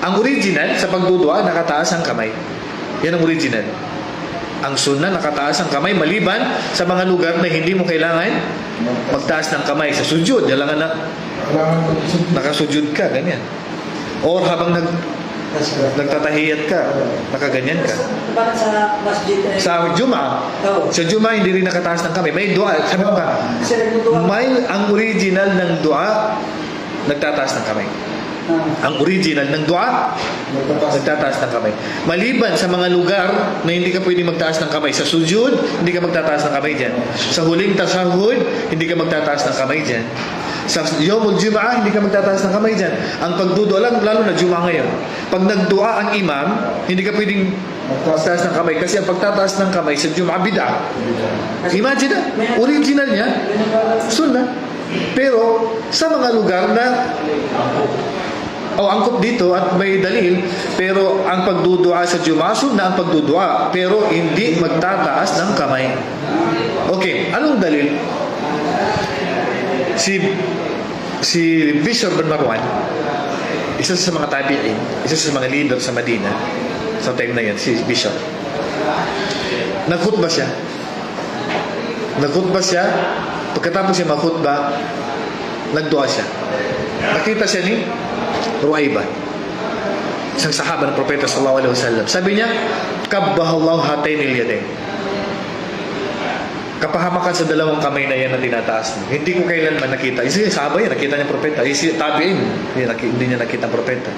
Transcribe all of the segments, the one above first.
Ang original sa pagdudua, nakataas ang kamay. Yan ang original. Ang sunna, nakataas ang kamay maliban sa mga lugar na hindi mo kailangan magtaas ng kamay. Sa sujud, kailangan na nakasujud ka, ganyan. Or habang nag, nagtatahiyat ka, nakaganyan ka. Bakit sa masjid? eh? Sa Juma, sa Juma hindi rin nakataas ng kamay. May dua, sabi ko ka, may ang original ng dua, nagtataas ng kamay. Ang original ng dua, nagtataas ng kamay. Maliban sa mga lugar na hindi ka pwede magtaas ng kamay. Sa sujud, hindi ka magtataas ng kamay dyan. Sa huling tasahud, hindi ka magtataas ng kamay dyan. Sa Yomul Jum'ah, hindi ka magtataas ng kamay dyan. Ang pagdudua, lalo, lalo na Jum'ah ngayon. Pag nagdua ang imam, hindi ka pwedeng magtaas ng kamay. Kasi ang pagtataas ng kamay sa Jum'ah, bid'ah. Imagine na, original niya, sunnah. Pero sa mga lugar na o angkop dito at may dalil pero ang pagdudua sa Juma sunna ang pagdudua pero hindi magtataas ng kamay. Okay anong dalil? Si si Bishop bin Marwan isa sa mga tabi'in isa sa mga leader sa Madina sa time na yan si Bishop. Nagkhutba siya. Nagkhutba siya. Pagkatapos siya magkhutba nagdua siya. Nakita siya ni Ruaiba isang sahaba ng propeta sallallahu alaihi wasallam sabi niya kabbahallahu hatayn yadayn kapahamakan sa dalawang kamay na yan na tinataas mo. Hindi ko kailanman nakita. Yung sahaba yan, nakita niya propeta. Isa tabiin, hindi, hindi niya nakita propeta.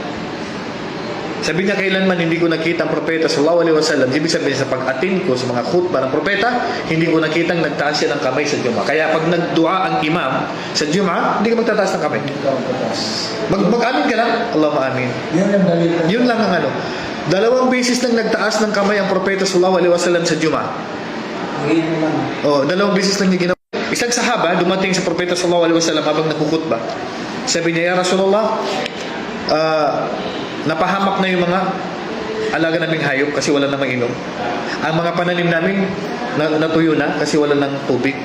Sabi niya kailanman hindi ko nakita ang propeta sallallahu alaihi wasallam. Ibig sabihin sa pag-atin ko sa mga khutbah ng propeta, hindi ko nakitang nagtaas siya ng kamay sa Juma. Kaya pag nagdua ang imam sa Juma, hindi ka magtataas ng kamay. Mag mag-amin ka lang, Allahumma amin. Yun lang ang ano. Dalawang beses nang nagtaas ng kamay ang propeta sallallahu alaihi wasallam sa Juma. Oh, dalawang beses lang niya ginawa. Isang sahaba dumating sa propeta sallallahu alaihi wasallam habang nagkukutba. Sabi niya, "Ya Rasulullah, ah, napahamak na yung mga alaga naming hayop kasi wala namang inom. Ang mga pananim namin na, natuyo na kasi wala nang tubig.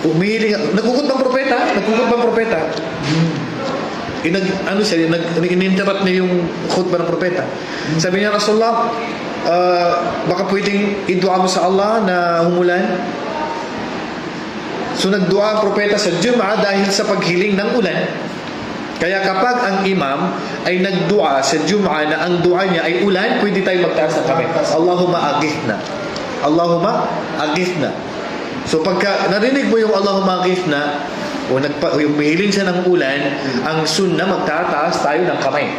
Umihiling, nagkukutbang propeta, nagkukutbang propeta. Inag, ano siya, nag, ininterrupt niya yung khutbah ng propeta. Sabi niya, Rasulullah, ah, baka pwedeng idua mo sa Allah na humulan. So nagdua ang propeta sa Jum'ah dahil sa paghiling ng ulan. Kaya kapag ang imam ay nagdua sa Jum'ah na ang dua niya ay ulan, pwede tayo magtaas ng kamay. Allahumma agithna. Allahumma agithna. So pagka narinig mo yung Allahumma agithna, o nagpa, yung umihilin siya ng ulan, ang sunna magtataas tayo ng kamay.